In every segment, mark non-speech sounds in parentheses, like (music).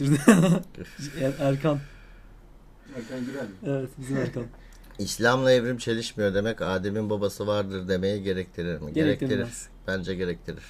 Er- Erkan. Erkan Gürel mi? Evet bizim Erkan. (laughs) İslam'la evrim çelişmiyor demek Adem'in babası vardır demeye gerektirir mi? Gerektirir. Bence gerektirir.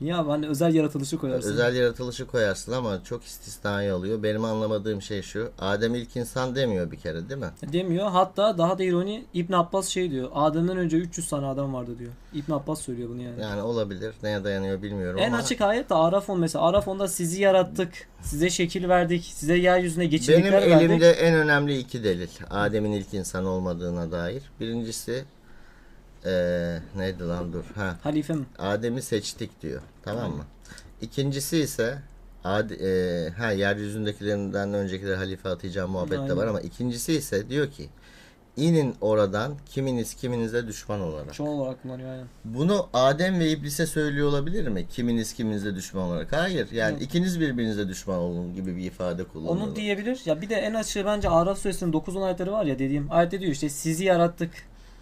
Niye abi hani özel yaratılışı koyarsın. Özel yaratılışı koyarsın ama çok istisnai oluyor. Benim anlamadığım şey şu. Adem ilk insan demiyor bir kere değil mi? Demiyor. Hatta daha da ironi İbn Abbas şey diyor. Adem'den önce 300 tane adam vardı diyor. İbn Abbas söylüyor bunu yani. Yani olabilir. Neye dayanıyor bilmiyorum En ama açık ayet de Araf 10 mesela. Araf 10'da sizi yarattık. Size şekil verdik. Size yeryüzüne benim geçimlikler verdik. elimde en önemli iki delil. Adem'in ilk insan olmadığına dair. Birincisi eee neydi lan dur. Ha. Halife mi? Adem'i seçtik diyor. Tamam mı? İkincisi ise Ad, e, ha yeryüzündekilerinden öncekileri halife atacağım muhabbet de var ama ikincisi ise diyor ki inin oradan kiminiz kiminize düşman olarak. Çoğu olarak kullanıyor aynen. Bunu Adem ve İblis'e söylüyor olabilir mi? Kiminiz kiminize düşman olarak. Hayır. Yani Yok. ikiniz birbirinize düşman olun gibi bir ifade kullanıyor. Onu diyebilir. Ya bir de en açığı bence Araf suresinin 9-10 ayetleri var ya dediğim. Ayette diyor işte sizi yarattık.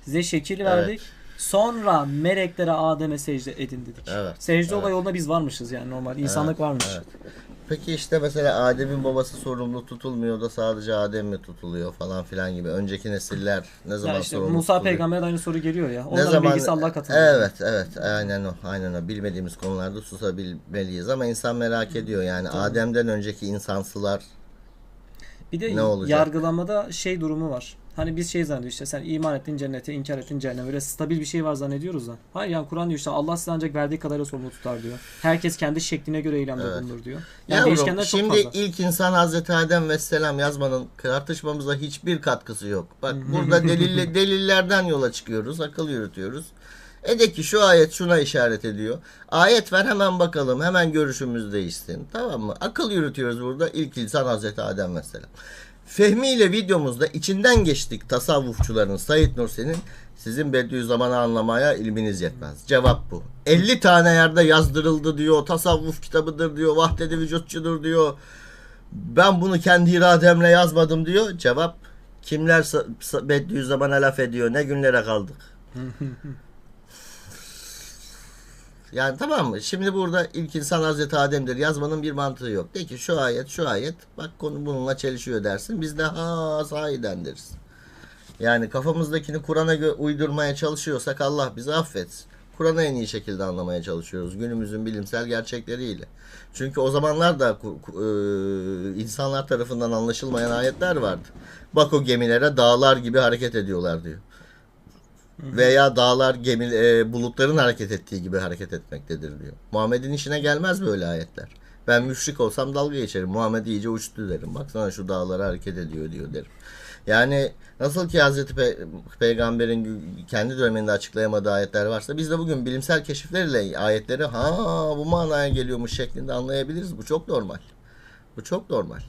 Size şekil verdik. Sonra meleklere Adem'e secde edin dedik. Evet, Secde evet. olay yolunda biz varmışız yani normal. insanlık varmış. Evet. Peki işte mesela Adem'in babası sorumlu tutulmuyor da sadece Adem mi tutuluyor falan filan gibi. Önceki nesiller ne zaman Ya işte sorumlu Musa tutuluyor? peygamber'e de aynı soru geliyor ya. Ne Onların zaman bilgisi Allah katında. Evet evet aynen o aynen o bilmediğimiz konularda susabilmeliyiz ama insan merak ediyor yani Adem'den önceki insansılar Bir de Ne olacak? yargılamada şey durumu var. Hani biz şey zannediyoruz işte sen iman ettin cennete, inkar ettin cehenneme. Böyle stabil bir şey var zannediyoruz da. Hayır yani Kur'an diyor işte Allah size ancak verdiği kadarıyla sorumlu tutar diyor. Herkes kendi şekline göre eylemde Evet. bulunur diyor. Yani Yavrum değişkenler çok şimdi fazla. ilk insan Hazreti Adem ve Selam yazmanın tartışmamıza hiçbir katkısı yok. Bak burada (laughs) delille, delillerden yola çıkıyoruz, akıl yürütüyoruz. E de ki şu ayet şuna işaret ediyor. Ayet ver hemen bakalım, hemen görüşümüz değişsin. Tamam mı? Akıl yürütüyoruz burada. İlk insan Hazreti Adem ve Selam. Fehmi ile videomuzda içinden geçtik tasavvufçuların Said Nursi'nin sizin Bediüzzaman'ı anlamaya ilminiz yetmez. Cevap bu. 50 tane yerde yazdırıldı diyor. Tasavvuf kitabıdır diyor. Vahdedi vücutçudur diyor. Ben bunu kendi irademle yazmadım diyor. Cevap kimler Bediüzzaman'a laf ediyor. Ne günlere kaldık. (laughs) Yani tamam mı? Şimdi burada ilk insan Hazreti Adem'dir yazmanın bir mantığı yok. De ki şu ayet şu ayet bak konu bununla çelişiyor dersin. Biz de ha sahiden deriz. Yani kafamızdakini Kur'an'a uydurmaya çalışıyorsak Allah bizi affetsin. Kur'an'ı en iyi şekilde anlamaya çalışıyoruz günümüzün bilimsel gerçekleriyle. Çünkü o zamanlar da e, insanlar tarafından anlaşılmayan ayetler vardı. Bak o gemilere dağlar gibi hareket ediyorlar diyor. Veya dağlar gemi e, bulutların hareket ettiği gibi hareket etmektedir diyor. Muhammed'in işine gelmez böyle ayetler. Ben müşrik olsam dalga geçerim. Muhammed iyice uçtu derim. Baksana şu dağlar hareket ediyor diyor derim. Yani nasıl ki Hazreti Pe- Peygamber'in kendi döneminde açıklayamadığı ayetler varsa biz de bugün bilimsel keşiflerle ayetleri ha bu manaya geliyormuş şeklinde anlayabiliriz. Bu çok normal. Bu çok normal.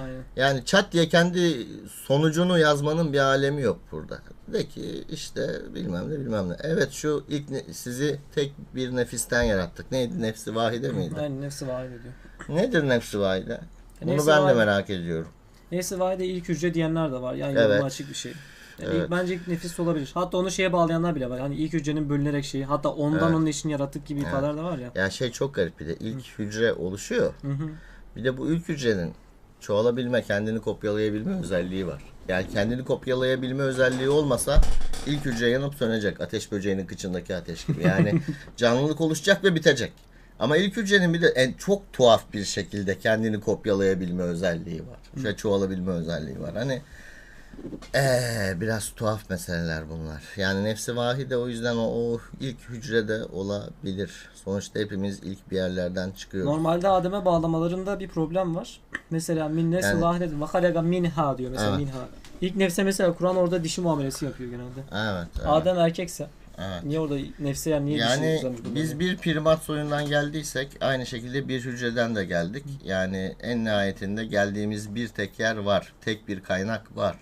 Aynen. Yani çat diye kendi sonucunu yazmanın bir alemi yok burada. De ki işte bilmem ne bilmem ne. Evet şu ilk ne- sizi tek bir nefisten yarattık. Neydi nefsi vahide miydi? Aynen nefsi vahide diyor. Nedir nefsi vahide? Bunu Nefsi ben de vahide- merak ediyorum. Nefsi vahide ilk hücre diyenler de var. Yani Evet. açık bir şey. Yani Evet. ilk, bence ilk nefis olabilir. Hatta onu şeye bağlayanlar bile var. Hani ilk hücrenin bölünerek şeyi. Hatta ondan Evet. onun eşini yarattık gibi ifadeler de var ya. Yani şey çok garip bir de. ilk hücre oluşuyor. Hı hı. Bir de bu ilk hücrenin çoğalabilme, kendini kopyalayabilme özelliği var. Yani kendini kopyalayabilme özelliği olmasa ilk hücre yanıp sönecek. Ateş böceğinin kıçındaki ateş gibi. Yani (laughs) canlılık oluşacak ve bitecek. Ama ilk hücrenin bir de en çok tuhaf bir şekilde kendini kopyalayabilme özelliği var. Ve çoğalabilme özelliği var. Hani ee, biraz tuhaf meseleler bunlar. Yani nefsi vahide o yüzden o, o ilk hücrede olabilir. Sonuçta hepimiz ilk bir yerlerden çıkıyoruz. Normalde Adem'e bağlamalarında bir problem var. Mesela min nefsi Yani- vahide ve halaga minha diyor mesela Evet. minha. İlk nefse mesela Kur'an orada dişi muamelesi yapıyor genelde. Evet. evet, Adem erkekse evet. niye orada nefse yani niye Yani biz bir primat soyundan geldiysek aynı şekilde bir hücreden de geldik. Yani en nihayetinde geldiğimiz bir tek yer var. Tek bir kaynak var.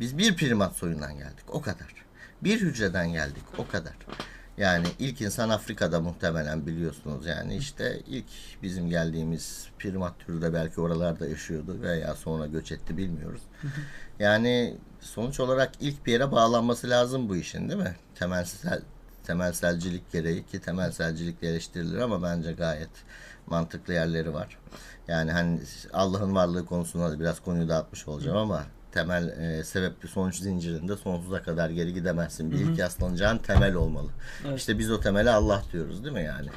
Biz bir primat soyundan geldik. O kadar. Bir hücreden geldik. O kadar. Yani ilk insan Afrika'da muhtemelen biliyorsunuz. Yani işte ilk bizim geldiğimiz primat türü de belki oralarda yaşıyordu veya sonra göç etti bilmiyoruz. Yani sonuç olarak ilk bir yere bağlanması lazım bu işin değil mi? Temelsel temelselcilik gereği ki temelselcilik eleştirilir ama bence gayet mantıklı yerleri var. Yani hani Allah'ın varlığı konusunda da biraz konuyu dağıtmış olacağım ama temel e, sebepli sonuç zincirinde sonsuza kadar geri gidemezsin. Bir ilk yaslanacağın temel olmalı. Evet. İşte biz o temele Allah diyoruz değil mi yani?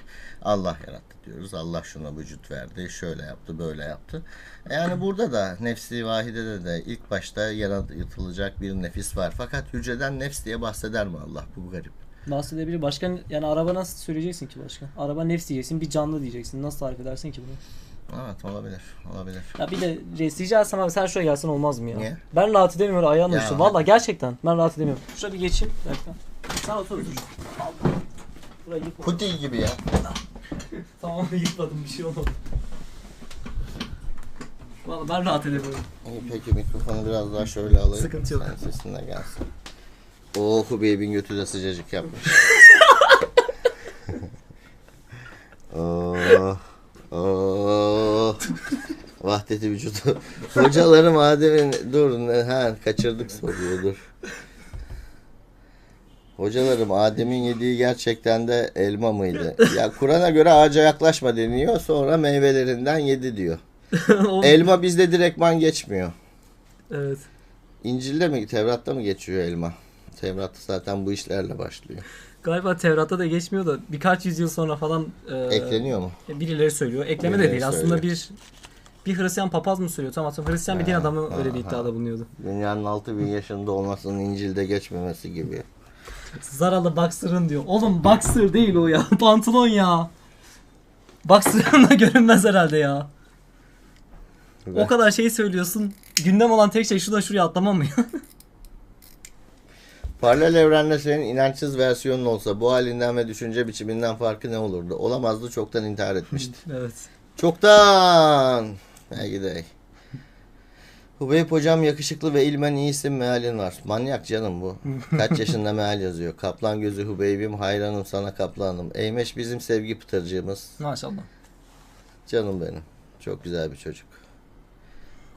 Allah yarattı diyoruz. Allah şuna vücut verdi. Şöyle yaptı, böyle yaptı. Yani burada da nefsi vahidede de ilk başta yaratılacak bir nefis var. Fakat hücreden nefs diye bahseder mi Allah? Bu garip. Bahsedebilir. Başka yani araba nasıl söyleyeceksin ki başka? Araba nefs diyeceksin, bir canlı diyeceksin. Nasıl tarif edersin ki bunu? Evet olabilir. Olabilir. Ya bir de reis rica etsem abi sen şuraya gelsen olmaz mı ya? Niye? Ben rahat edemiyorum ayağımla Ya. düştüm. Valla gerçekten ben rahat edemiyorum. Şuraya bir geçeyim. Bir dakika. Sen otur otur. Burayı yıkma. Putin gibi ya. (laughs) Tamam yıkmadım bir şey olmadı. Valla ben rahat edemiyorum. İyi peki mikrofonu biraz daha şöyle alayım. Sıkıntı yok. Sen sesine gelsin. Oh Hubeyb'in götü de sıcacık yapmış. (laughs) oh, oh. Vahdeti vücudu. (laughs) Hocalarım Adem'in dur ha kaçırdık soruyor dur. Hocalarım Adem'in yediği gerçekten de elma mıydı? (laughs) Ya Kur'an'a göre ağaca yaklaşma deniyor sonra meyvelerinden yedi diyor. (laughs) Elma bizde direktman geçmiyor. evet. İncil'de mi Tevrat'ta mı geçiyor elma? Tevrat zaten bu işlerle başlıyor. Galiba Tevrat'ta da geçmiyor da birkaç yüzyıl sonra falan e, Ekleniyor mu? birileri söylüyor. Ekleme de Birileri değil. Aslında söylüyor. bir bir Hristiyan papaz mı söylüyor? Tamam hatırlamıyorum. Hristiyan bir din Ha, adamı öyle bir ha, iddiada bulunuyordu. Dünyanın 6000 yaşında olmasının İncil'de geçmemesi gibi. Zaralı Boxer'ın diyor. Oğlum Boxer değil o ya. (laughs) Pantolon ya. Boxer'ın da görünmez herhalde ya. O kadar şey söylüyorsun. Gündem olan tek şey şuradan şuraya atlamam mı ya? (laughs) Paralel evrende senin inançsız versiyonun olsa bu halinden ve düşünce biçiminden farkı ne olurdu? Olamazdı çoktan intihar etmişti. (laughs) evet. çoktan! Belki de. Hubeyb hocam yakışıklı ve ilmen iyisin mealin var. Manyak canım bu. Kaç (laughs) yaşında meal yazıyor. Kaplan gözü Hubeyb'im hayranım sana kaplanım. Eymeş bizim sevgi pıtırcığımız. Maşallah. Canım benim. Çok güzel bir çocuk.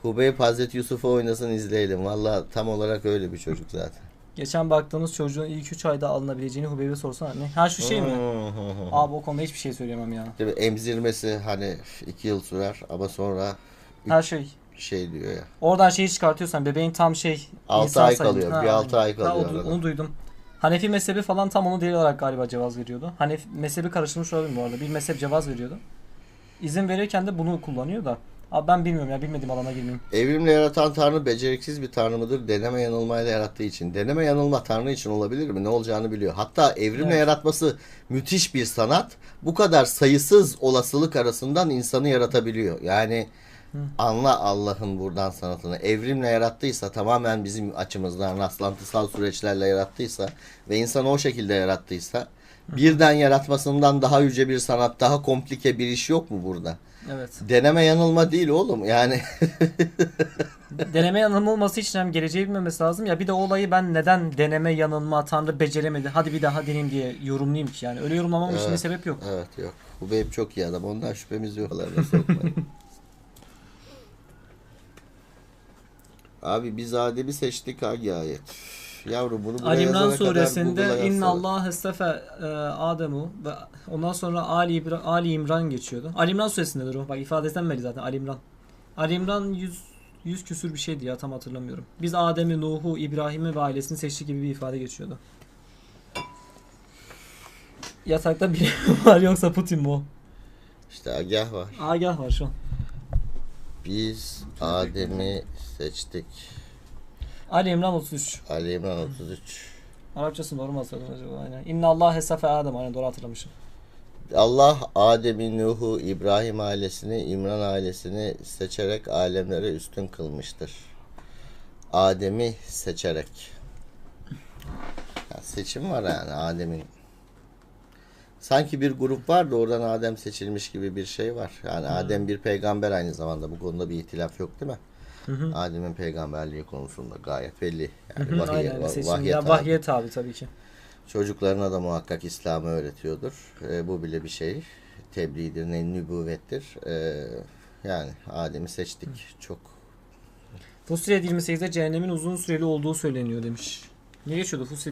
Hubeyb Hazreti Yusuf'u oynasın izleyelim. Valla tam olarak öyle bir çocuk zaten. Geçen baktığımız çocuğun ilk 3 ayda alınabileceğini Hubeybe sorsana. Ne? Ha şu şey mi? Abi o konuda hiçbir şey söyleyemem ya. Tabii emzirmesi hani iki yıl sürer ama sonra Her şey. şey diyor ya. Oradan şeyi çıkartıyorsan bebeğin tam şey. Altı insan ay sayılır. kalıyor, Ha, bir altı aynen. ay kalıyor o- arada. onu duydum. Hanefi mezhebi falan tam onu değil olarak galiba cevaz veriyordu. Hanefi mezhebi karıştırmış olabilir bu arada. Bir mezhep cevaz veriyordu. İzin verirken de bunu kullanıyor da. Abi ben bilmiyorum ya bilmediğim alana girmeyeyim. Evrimle yaratan Tanrı beceriksiz bir Tanrı mıdır? Deneme yanılmayla yarattığı için. Deneme yanılma Tanrı için olabilir mi? Ne olacağını biliyor. Hatta evrimle Evet. yaratması müthiş bir sanat. Bu kadar sayısız olasılık arasından insanı yaratabiliyor. Yani anla Allah'ın buradan sanatını. Evrimle yarattıysa tamamen bizim açımızdan rastlantısal süreçlerle yarattıysa ve insanı o şekilde yarattıysa birden yaratmasından daha yüce bir sanat, daha komplike bir iş yok mu burada? Evet. Deneme yanılma değil oğlum. Yani (laughs) deneme yanılma olması için hem geleceği bilmemesi lazım ya bir de olayı ben neden deneme yanılma Tanrı beceremedi hadi bir daha deneyim diye yorumlayayım ki yani öyle yorumlamam için Evet. sebep yok. Evet yok. Bu benim çok iyi adam. Ondan şüphemiz yok. (laughs) Abi biz Adem'i seçtik hangi ayet? Yavrum bunu buraya Ali İmran suresinde inna Allah estefe e, Ademu ve ondan sonra Ali, İbra- Ali İmran geçiyordu. Ali İmran suresindedir o. Bak ifadesinden belli zaten Ali İmran. Ali İmran 100 100 küsür bir şeydi ya tam hatırlamıyorum. Biz Adem'i, Nuh'u, İbrahim'i ve ailesini seçtik gibi bir ifade geçiyordu. Yatakta biri (laughs) var yoksa Putin mi o? İşte agah var. Agah var şu an. Biz Adem'i seçtik. Ali İmran 33. Ali İmran 33. Arapçası doğru mu hatırladım acaba? Aynen. İnna Allah hesafe Adem. Aynen doğru hatırlamışım. Allah Adem'i, Nuh'u, İbrahim ailesini, İmran ailesini seçerek alemlere üstün kılmıştır. Adem'i seçerek. Ya seçim var yani Adem'in. Sanki bir grup var da oradan Adem seçilmiş gibi bir şey var. Yani Adem bir peygamber aynı zamanda bu konuda bir ihtilaf yok değil mi? Hı hı. Adem'in peygamberliği konusunda gayet belli. Yani Hı hı, vahiy, Aynen. va- vahye tabi. vahye tabi tabii ki. Çocuklarına da muhakkak İslam'ı öğretiyordur. E, bu bile bir şey. Tebliğdir, ne nübüvvettir. E, yani Adem'i seçtik. Çok Fussilet 28'de cehennemin uzun süreli olduğu söyleniyor demiş. Ne geçiyordu Fussilet